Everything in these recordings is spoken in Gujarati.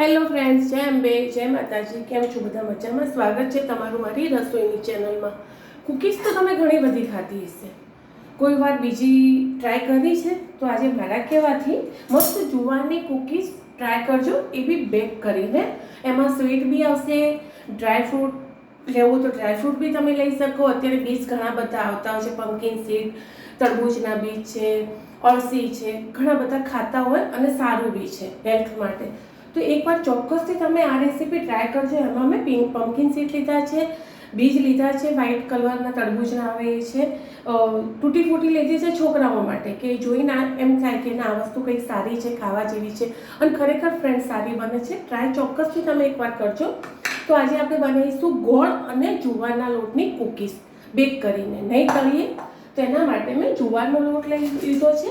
હેલો ફ્રેન્ડ્સ જય અંબે, જય માતાજી, કેમ છો બધા મજામાં? સ્વાગત છે તમારું મારી રસોઈની ચેનલમાં કૂકીઝ તો તમે ઘણી બધી ખાધી હશે. કોઈ વાર બીજી ટ્રાય કરી છે, તો આજે મારા કહેવાથી મસ્ત જુવારની કૂકીઝ ટ્રાય કરજો, એ બી બેક કરીને. એમાં સ્વીટ બી આવશે ડ્રાય ફ્રૂટ લેવું તો ડ્રાયફ્રૂટ બી તમે લઈ શકો. અત્યારે બીજ ઘણા બધા આવતા હોય છે પમ્પકિન સીડ તરબૂચના બીજ છે, અળસી છે, ઘણા બધા ખાતા હોય અને સારું બી છે હેલ્થ માટે. તો એકવાર ચોક્કસથી તમે આ રેસીપી ટ્રાય કરજો. એમાં મેં પિંક પમ્પકિન સીડ લીધા છે, બીજ લીધા છે વ્હાઇટ કલરના તરબૂચના આવે છે. તૂટી ફૂટી લીધી છે છોકરાઓ માટે કે જોઈને એમ થાય કે ના, આ વસ્તુ કંઈક સારી છે, ખાવા જેવી છે અને ખરેખર ફ્રેન્ડ સારી બને છે. ટ્રાય ચોક્કસથી તમે એકવાર કરજો. તો આજે આપણે બનાવીશું ગોળ અને જુવારના લોટની કૂકીઝ બેક કરીને. નહીં કરીએ તો એના માટે મેં જુવારનો લોટ લઈ લીધો છે.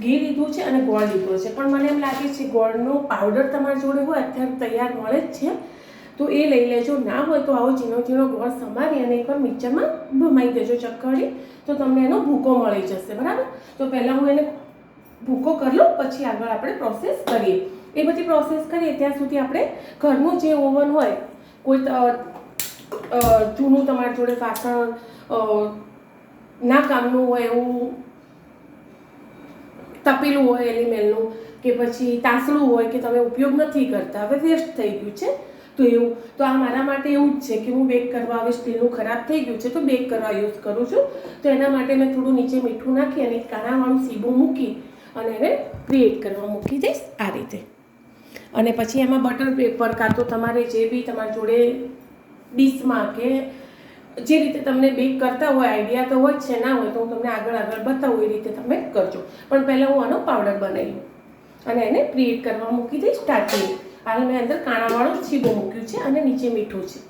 ઘી લીધું છે અને ગોળ લીધો છે. પણ મને એમ લાગે છે ગોળનો પાવડર તમારી જોડે હોય, અત્યારે તૈયાર મળે જ છે. તો એ લઈ લેજો. ના હોય તો આવો ઝીણો ઝીણો ગોળ સમારી અને એકવાર મિક્સરમાં ભમાઈ દેજો ચક્કડી તો તમને એનો ભૂકો મળી જશે, બરાબર? તો પહેલાં હું એને ભૂકો કરી લઉં, પછી આગળ આપણે પ્રોસેસ કરીએ. એ બધી પ્રોસેસ કરીએ, ત્યાં સુધી આપણે ઘરનું જે ઓવન હોય, કોઈ જૂનું તમારી જોડે વાસણ ના કામનું હોય એવું તપેલું હોય એલિમેલનું કે પછી તાસણું હોય કે તમે ઉપયોગ નથી કરતા, હવે વેસ્ટ થઈ ગયું છે. તો એવું, તો આ મારા માટે એવું જ છે કે હું બેક કરવા હવે સ્ટીલનું ખરાબ થઈ ગયું છે તો બેક કરવા યુઝ કરું છું. તો એના માટે મેં થોડું નીચે મીઠું નાખી અને કાણાવાળું સીબું મૂકી અને એને ક્રિએટ કરવા મૂકી દઈશ આ રીતે. અને પછી એમાં બટર પેપર કાં તો તમારે જે બી તમારી જોડે ડીશમાં કે જે રીતે તમને બેક કરતા હોય આઈડિયા તો હોય છે, ના હોય તો હું તમને આગળ આગળ બતાવું એ રીતે તમે કરજો. પણ પહેલાં હું આનો પાવડર બનાવી અને એને ક્રિએટ કરવા મૂકી દઈશ સ્ટાર્ટિંગ હાલ મેં અંદર કાણાવાળું છીબો મૂક્યું છે અને નીચે મીઠું છે.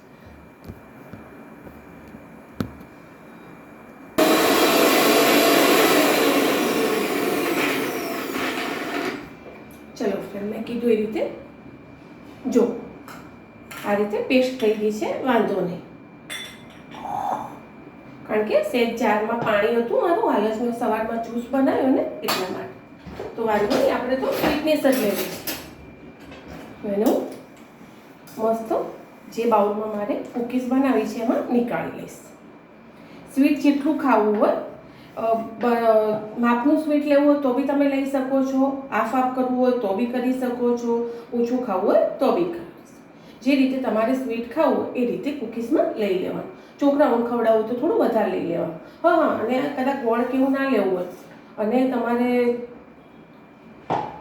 ચલો ફ્રેન્ડ મેં કીધું એ રીતે. જો, આ રીતે પેસ્ટ થઈ ગઈ છે, વાંધો નહીં. કારણ કે સેજ જારમાં પાણી હતું, મારું હાલ જ મેં સવારમાં જ્યુસ બનાવ્યો ને એટલા માટે. તો વાંધો નહીં, આપણે તો ફિટનેસ જ લેવી એનું મસ્ત જે બાઉલમાં મારે કૂકીઝ બનાવી છે એમાં નીકાળી લઈશ. સ્વીટ જેટલું ખાવું હોય માપનું સ્વીટ લેવું હોય તો બી તમે લઈ શકો છો આફ આફ કરવું હોય તો બી કરી શકો છો, ઓછું ખાવું હોય તો બી જે રીતે તમારે સ્વીટ ખાવું એ રીતે કૂકીઝમાં લઈ લેવાનું. છોકરાઓને ખવડાવવું તો થોડું વધારે લઈ લેવાનું. હા હા, અને કદાચ ગોળ કેવું ના લેવું હોય. અને તમારે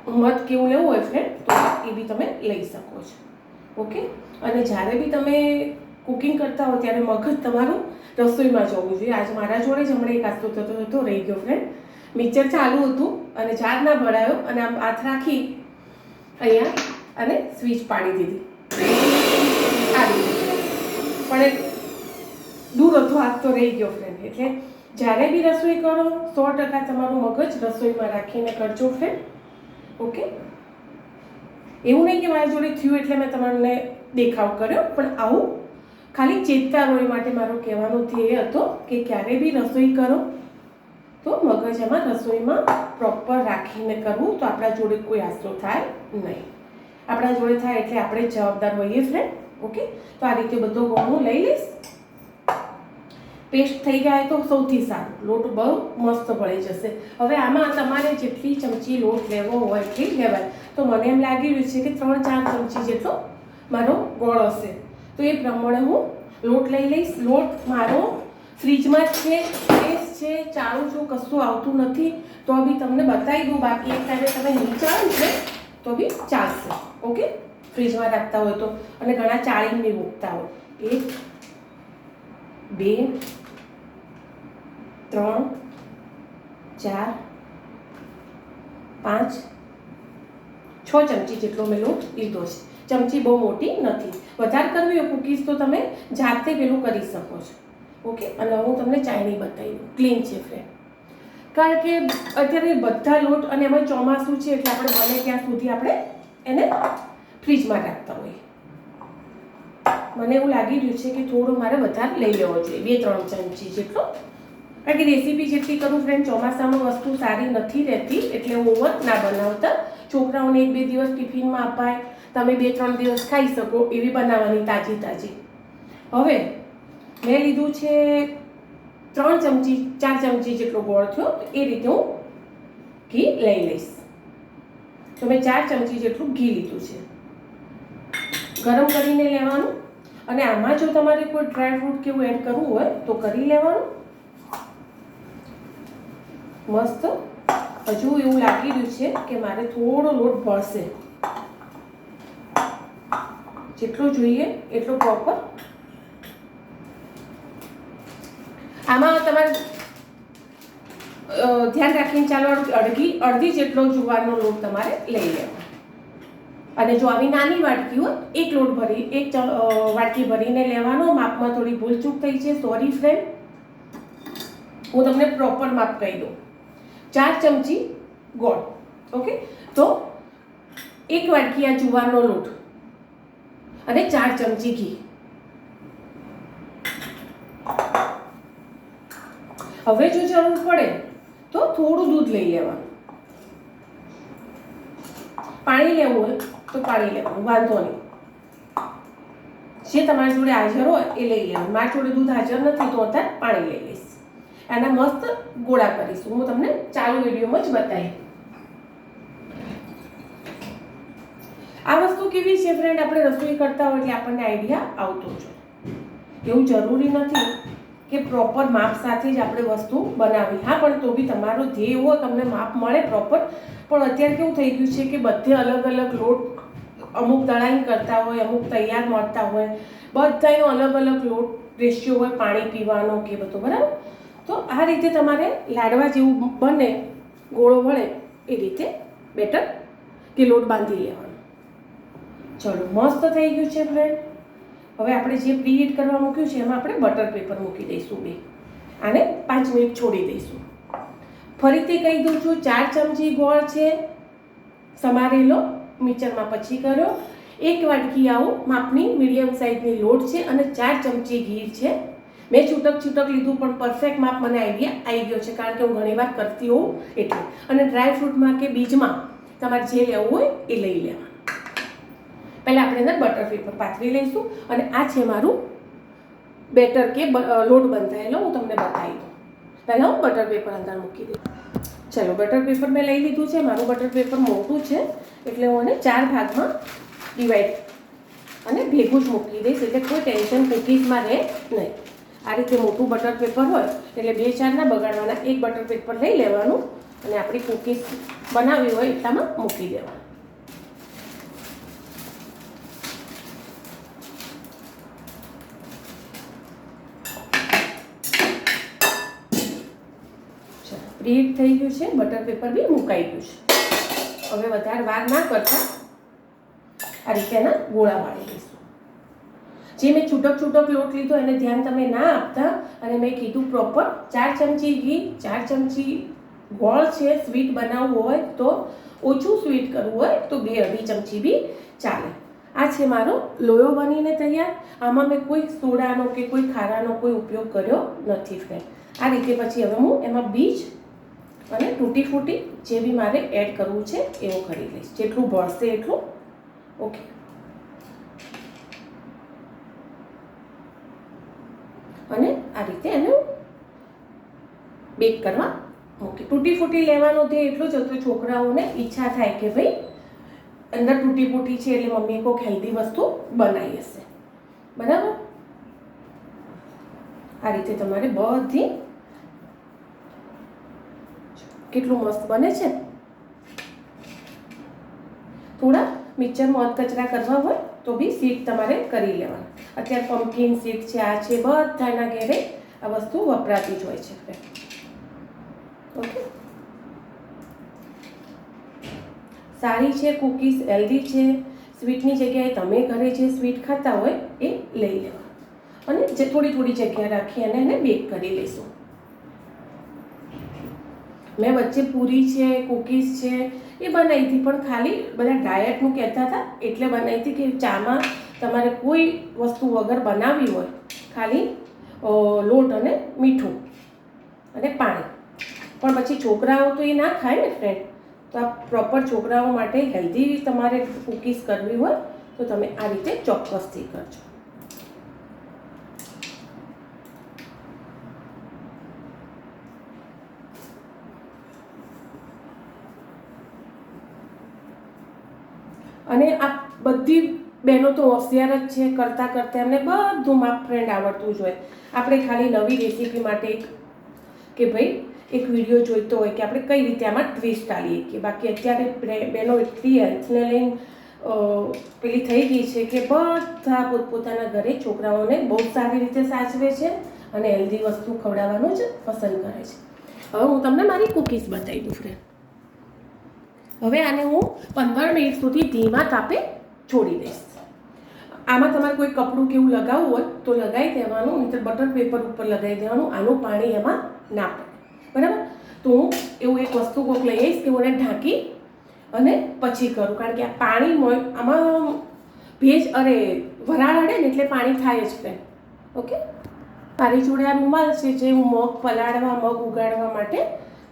મધ કેવું લેવું હોય ફ્રેન્ડ તો એ બી તમે લઈ શકો છો. ઓકે? અને જ્યારે બી તમે કુકિંગ કરતા હો, ત્યારે મગજ તમારું રસોઈમાં જવું જોઈએ. આજ મારા જોડે જ હમણાં એક આસ્તો થતો થતો રહી ગયો ફ્રેન્ડ મિક્સર ચાલુ હતું અને ચાર ના ભરાયો અને આમ હાથ રાખી અહીંયા અને સ્વિચ પાડી દીધી. પણ એક દૂર હતો હાથ રહી ગયો ફ્રેન્ડ એટલે જ્યારે બી રસોઈ કરો, સો ટકા તમારું મગજ રસોઈમાં રાખીને કરજો ફ્રેન્ડ ઓકે એવું નહીં કે મારી જોડે થયું એટલે મેં તમને દેખાવ કર્યો, પણ આવું ખાલી ચેતતા રોય માટે મારો કહેવાનો ધ્યેય હતો કે ક્યારે બી રસોઈ કરો, તો મગજ એમાં રસોઈમાં પ્રોપર રાખીને કરવું તો આપણા જોડે કોઈ આશરો થાય નહીં. આપણા જોડે થાય એટલે આપણે જવાબદાર હોઈએ ફ્રેન્ડ ઓકે? તો આ રીતે બધો ગોળ હું લઈ લઈશ. પેસ્ટ થઈ જાય તો સૌથી સારું. લોટ બહુ મસ્ત ભળી જશે. હવે આમાં તમારે જેટલી ચમચી લોટ લેવો હોય એટલી લેવાય. તો મને એમ લાગી રહ્યું છે કે ત્રણ ચાર ચમચી જેટલો મારો ગોળ હશે. તો એ પ્રમાણે હું લોટ લઈ લઈશ. લોટ મારો ફ્રીજમાં જ છે ફ્રેશ છે ચાળું છું કશું આવતું નથી, તો બી તમને બતાવી દઉં. બાકી એક ટાઈમે તમે નીચાળું છે તો બી ચાલશે. ઓકે? ફ્રીજમાં રાખતા હોય તો. અને ઘણા ચાળીને મૂકતા હોય. એક, બે, ત્રણ, ચાર, પાંચ, છ ચમચી જેટલો મેં લોટ લીધો છે. ચમચી બહુ મોટી નથી. વધારે કરવી હોય કૂકીઝ તો તમે જાતે પેલું કરી શકો છો. ઓકે? અને હું તમને ચાયની બતાવી દઉં. ક્લીન છે ફ્રેન્ડ કારણ કે અત્યારે બધા લોટ અને એમાં ચોમાસું છે એટલે આપણે બને ત્યાં સુધી આપણે એને ફ્રીજમાં રાખતા હોય. મને એવું લાગી રહ્યું છે કે થોડો મારે વધારે લઈ લેવો જોઈએ. બે, ત્રણ ચમચી જેટલો. કારણ કે રેસીપી જેટલી કરું ફ્રેન્ડ ચોમાસામાં વસ્તુ સારી નથી રહેતી, એટલે ઓવર ના બનાવતા. છોકરાઓને એક, બે દિવસ ટિફિનમાં અપાય. તમે બે, ત્રણ દિવસ ખાઈ શકો એવી બનાવવાની તાજી તાજી. હવે, મેં લીધું છે ત્રણ ચમચી, ચાર ચમચી જેટલો ગોળ થયો. તો એ રીતે હું ઘી લઈ લઈશ. તો મેં ચાર ચમચી જેટલું ઘી લીધું છે. ગરમ કરીને લેવાનું. અને આમાં જો તમારે કોઈ ડ્રાય ફ્રૂટ કેવું એડ કરવું હોય, તો કરી લેવાનું. મસ્ત. હજુ એવું લાગી રહ્યું છે કે મારે થોડો લોટ ભળશે. જેટલો જોઈએ, એટલો પ્રોપર આમાં તમારે ધ્યાન રાખીને ચાલવાનું કે અડધી અડધી જેટલો જુવારનો લોટ તમારે લઈ લેવાનો. અને જો આવી નાની વાટકી હોય એક લોટ ભરી, એક વાટકી ભરીને લેવાનો, માપમાં થોડી ભૂલચૂક થઈ છે સોરી ફ્રેન્ડ હું તમને પ્રોપર માપ કહી દઉં. ચાર ચમચી ગોળ ઓકે તો એક વાટકી આ જુવારનો લોટ અને ચાર ચમચી ઘી. હવે જો જરૂર પડે, તો થોડું દૂધ લઈ લેવાનું. પાણી લેવું હોય. તો પાણી લેવાનું વાંધો નહીં. જે તમારી જોડે હાજર હોય એ લઈ લેવાનું મારી જોડે દૂધ હાજર નથી તો અત્યારે પાણી લઈ લઈશ. એના મસ્ત ગોળા કરીશું. હું તમને ચાલુ વિડીયોમાં જ બતાવી આ વસ્તુ કેવી છે ફ્રેન્ડ આપણે રસોઈ કરતા હોય એટલે આપણને આઈડિયા આવતો જ એવું જરૂરી નથી કે પ્રોપર માપ સાથે જ આપણે વસ્તુ બનાવી. હા, પણ તો બી તમારો ધ્યેય હોય, તમને માપ મળે પ્રોપર પણ અત્યારે કેવું થઈ ગયું છે કે બધે અલગ અલગ લોટ અમુક તળાઈ કરતા હોય, અમુક તૈયાર મળતા હોય. બધાનો અલગ અલગ લોટ રેશિયો હોય, પાણી પીવાનો કે બધું, બરાબર? તો આ રીતે તમારે લાડવા જેવું બને, ગોળો વળે, એ રીતે બેટર કે લોટ બાંધી લેવાનો. ચલો, મસ્ત થઈ ગયું છે ફ્રેન્ડ હવે આપણે જે પ્રીહીટ કરવા મૂક્યું છે, એમાં આપણે બટર પેપર મૂકી દઈશું બે. આને પાંચ મિનિટ છોડી દઈશું. ફરીથી કહી દઉં છું, ચાર ચમચી ગોળ છે. સમારેલો મિક્સરમાં પછી કર્યો એક વાટકી આવું માપની મીડિયમ સાઇઝની લોટ છે અને ચાર ચમચી ઘી છે. મેં છૂટક છૂટક લીધું પણ પરફેક્ટ માપ મને આઈડિયા આવી ગયો છે કારણ કે હું ઘણીવાર કરતી હોઉં એટલે. અને ડ્રાય ફ્રૂટમાં કે બીજમાં તમારે જે લેવું હોય એ લઈ લેવાનું. પહેલાં આપણે અંદર બટર પેપર પાથરી લઈશું અને આ છે મારું બેટર કે લોટ બંધાયેલો, હું તમને બતાવી દઉં. પહેલાં હું બટર પેપર અંદર મૂકી દઉં. ચલો બટર પેપર મેં લઈ લીધું છે. મારું બટર પેપર મોટું છે. એટલે હું એને ચાર ભાગમાં ડિવાઈડ અને ભેગું જ મૂકી દઈશ. એટલે કોઈ ટેન્શન કુકીઝમાં રહે નહીં. આ રીતે મોટું બટર પેપર હોય, એટલે બે ચાર ના બગાડવાના. એક બટર પેપર લઈ લેવાનું અને આપણી કુકીઝ બનાવી હોય, એટલામાં મૂકી દેવાનું. પ્રીહીટ થઈ ગયું છે, બટર પેપર બી મુકાઈ ગયું છે. હવે વધારે વાર ના કરતા આ રીતે એના ગોળા વાળી દઈશું જે મેં છૂટક છૂટક લોટ લીધો એને ધ્યાન તમે ના આપતા અને મેં કીધું પ્રોપર ચાર ચમચી ઘી, ચાર ચમચી ગોળ છે સ્વીટ બનાવવું હોય તો ઓછું સ્વીટ કરવું હોય તો બે અઢી ચમચી બી ચાલે. આ છે મારો લોયો બનીને તૈયાર. આમાં મેં કોઈ સોડાનો કે કોઈ ખારાનો કોઈ ઉપયોગ કર્યો નથી ફ્રેન્ડ આ રીતે પછી હવે હું એમાં બીજ અને તૂટી ફૂટી જે બી મારે એડ કરવું છે, એવું કરી લઈશ જેટલું ભળશે એટલું. ઓકે અને આ રીતે એને બેક કરવા ઓકે તૂટી ફૂટી લેવાનો તે એટલું જ હતો. છોકરાઓને ઈચ્છા થાય કે ભાઈ અંદર તૂટી ફૂટી છે એટલે મમ્મીએ કોઈક હેલ્ધી વસ્તુ બનાવી હશે. બરાબર? આ રીતે તમારે બધી કેટલું મસ્ત બને છે? થોડા મિક્સરમાં અધકચરા કરવા હોય તો બી સીટ તમારે કરી લેવાના. અત્યારે પમ્પકિન સીટ છે, આ છે, બધાના ઘેરે આ વસ્તુ વપરાતી જ હોય છે. ઓકે સારી છે કૂકીઝ હેલ્ધી છે સ્વીટની જગ્યાએ તમે ઘરે જે સ્વીટ ખાતા હોય એ લઈ લેવા અને જે થોડી થોડી જગ્યા રાખી અને એને બેક કરી લઈશું. મેં વચ્ચે પૂરી છે, કૂકીઝ છે, એ બનાવી હતી. પણ ખાલી બધા ડાયટનું કહેતા હતા, એટલે બનાવી હતી કે ચામાં તમારે કોઈ વસ્તુ વગર બનાવવી હોય, ખાલી લોટ અને મીઠું અને પાણી. પણ પછી છોકરાઓ તો એ ના ખાય ને ફ્રેન્ડ તો આ પ્રોપર છોકરાઓ માટે હેલ્ધી તમારે કૂકીઝ કરવી હોય, તો તમે આ રીતે ચોક્કસથી કરજો. અને આ બધી બહેનો તો હોશિયાર જ છે, કરતાં કરતાં એમને બધું માપ ફ્રેન્ડ આવડતું જ હોય. આપણે ખાલી નવી રેસીપી માટે કે ભાઈ એક વીડિયો જોઈતો હોય કે આપણે કઈ રીતે આમાં ટ્વિસ્ટ આવીએ કે બાકી અત્યારે બહેનો એટલી હેલ્થને લઈને પેલી થઈ ગઈ છે કે બધા પોતપોતાના ઘરે છોકરાઓને બહુ સારી રીતે સાચવે છે અને હેલ્ધી વસ્તુ ખવડાવવાનું જ પસંદ કરે છે. હવે હું તમને મારી કૂકીઝ બતાવી દઉં ફ્રેન્ડ હવે આને હું પંદર મિનિટ સુધી ધીમા તાપે છોડી દઈશ. આમાં તમારે કોઈ કપડું કેવું લગાવવું હોય તો લગાવી દેવાનું નહીં બટર પેપર ઉપર લગાવી દેવાનું, આનું પાણી એમાં ના પડે. બરાબર? તો હું એવું એક વસ્તુ કોઈક લઈ આવીશ કે હું એને ઢાંકી અને પછી કરું. કારણ કે આ પાણી આમાં ભેજ અરે વરાળ અડે ને એટલે પાણી થાય જ ફ્રેન્ડ ઓકે? મારી જોડે આ રૂમાલ છે જે હું મગ પલાળવા, મગ ઉગાડવા માટે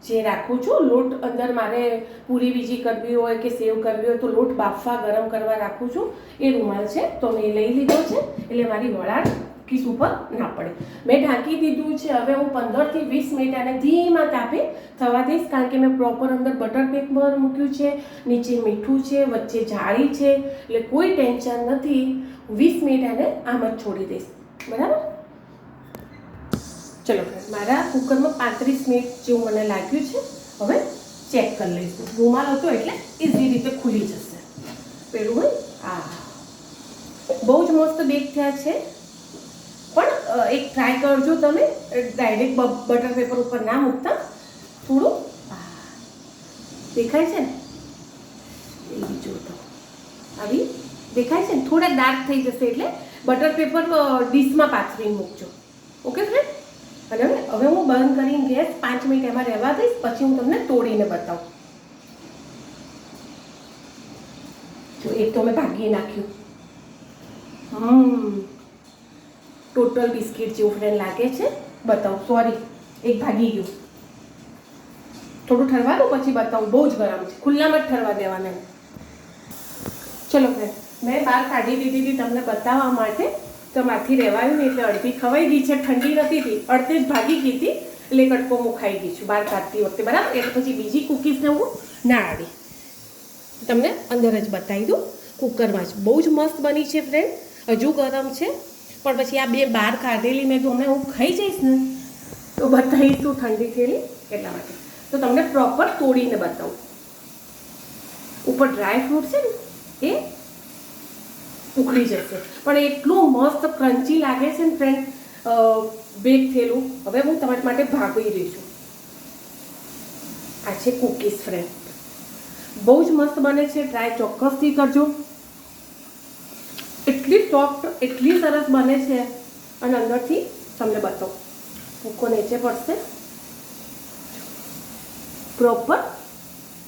જે રાખું છું, લોટ અંદર મારે પૂરી બીજી કરવી હોય કે સેવ કરવી હોય તો લોટ બાફવા, ગરમ કરવા રાખું છું. એ રૂમાલ છે, તો મેં લઈ લીધો છે, એટલે મારી વળાળ કિસ ઉપર ના પડે. મેં ઢાંકી દીધું છે, હવે હું પંદરથી વીસ મિનિટ આને ધીમા તાપે થવા દઈશ, કારણ કે મેં પ્રોપર અંદર બટર પેપર મૂક્યું છે, નીચે મીઠું છે, વચ્ચે જાળી છે, એટલે કોઈ ટેન્શન નથી. વીસ મિનિટ આને આમ જ છોડી દઈશ. બરાબર? ચલો, મારા કુકરમાં પાંત્રીસ મિનિટ જેવું મને લાગ્યું છે. હવે ચેક કરી લઈશું. રૂમાલ હતો એટલે ઇઝી રીતે ખુલી જશે. પેલું હોય? આ બહુ જ મસ્ત બેક થયા છે. પણ એક ટ્રાય કરજો તમે. ડાયરેક્ટ બટર પેપર ઉપર ના મૂકતા. થોડું દેખાય છે ને? એ જો આવી? દેખાય છે ને? થોડા ડાર્ક થઈ જશે એટલે બટર પેપર ડીશમાં પાછળ મૂકજો. ઓકે ફ્રેન્ડ અને હવે હું બંધ કરીને ગેસ પાંચ મિનિટ એમાં રહેવા દઈશ, પછી હું તમને તોડીને બતાવું. જો એક તો મેં ભાગી નાખ્યું. હમ. ટોટલ બિસ્કિટ જેવું ફ્રેન્ડ લાગે છે. બતાવું સોરી એક ભાગી ગયું. થોડું ઠરવા દો, પછી બતાવું. બહુ જ ગરમ છે. ખુલ્લામાં જ ઠરવા દેવાના ચલો ફ્રેન્ડ મેં બહાર કાઢી દીધી હતી તમને બતાવવા માટે. તો માથી રહેવાયું ને એટલે અડધી ખવાઈ ગઈ છે, ઠંડી નથી હતી. અડધી જ ભાગી ગઈ હતી, એટલે કટકો મુખાઈ ગઈ છું બહાર કાઢતી વખતે. બરાબર? એટલે પછી બીજી કૂકીઝને હું ના આવી તમને અંદર જ બતાવી દઉં. કુકરમાં જ બહુ જ મસ્ત બની છે ફ્રેન્ડ હજુ ગરમ છે, પણ પછી આ બે બહાર કાઢેલી મેં તો હમણાં હું ખાઈ જઈશ ને. તો બતાવીશ ઠંડી થયેલી? એટલા માટે. તો તમને પ્રોપર તોડીને બતાવું. ઉપર ડ્રાય ફ્રૂટ છે ને, એ ઉખડી જશે. પણ એટલું મસ્ત ક્રન્ચી લાગે છે ને ફ્રેન્ડ બેક થયેલું હવે હું તમારા માટે ભાગી રહી છું. આ છે કૂકીઝ ફ્રેન્ડ બહુ જ મસ્ત બને છે ટ્રાય ચોક્કસથી કરજો. એટલી સોફ્ટ એટલી સરસ બને છે, અને અંદરથી તમને બતાવું. ભૂકો નીચે પડશે. પ્રોપર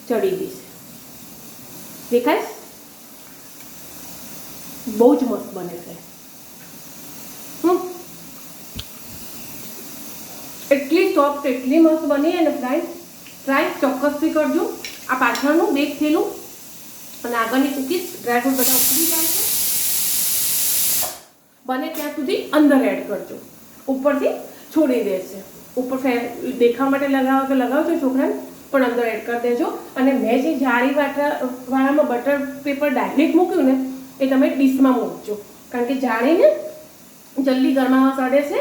ચડી ગઈ છે. દેખાય? બહુ જ મસ્ત બને છે. એટલી સોફ્ટ એટલી મસ્ત બની અને ફ્રાય ટ્રાય ચોક્કસથી કરજો. આ પાછળનું બેક થયેલું. અને આગળની કૂકીઝ ડ્રાયફ્રૂટ બધા ઉતરી જાય છે. બને ત્યાં સુધી અંદર એડ કરજો. ઉપરથી છોડી દેશે ઉપર દેખા માટે લગાવો તો લગાવજો છોકરાને? પણ અંદર એડ કરી દેજો. અને મેં જે જાળી વાટા વાળામાં બટર પેપર ડાયરેક્ટ મૂક્યું ને એ તમે ડીશમાં મૂકજો. કારણ કે જાણીને જલ્દી ગરમાવા સડે છે.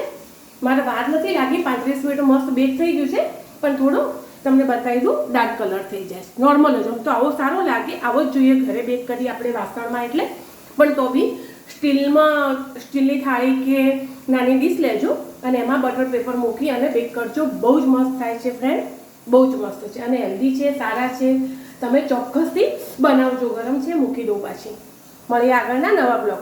મારે વાર નથી લાગી, પાંત્રીસ મિનિટ મસ્ત બેક થઈ ગયું છે. પણ થોડું તમને બતાવી દઉં ડાર્ક કલર થઈ જાય નોર્મલ જ તો આવો સારો લાગે. આવો જ જોઈએ ઘરે બેક કરી આપણે વાસણમાં એટલે. પણ તો બી સ્ટીલમાં, સ્ટીલની થાળી કે નાની ડીશ લેજો અને એમાં બટર પેપર મૂકી અને બેક કરજો. બહુ જ મસ્ત થાય છે ફ્રેન્ડ બહુ જ મસ્ત છે. અને હેલ્ધી છે, સારા છે. તમે ચોક્કસથી બનાવજો. ગરમ છે, મૂકી દો પાછી. મળીએ આગળના નવા બ્લોગ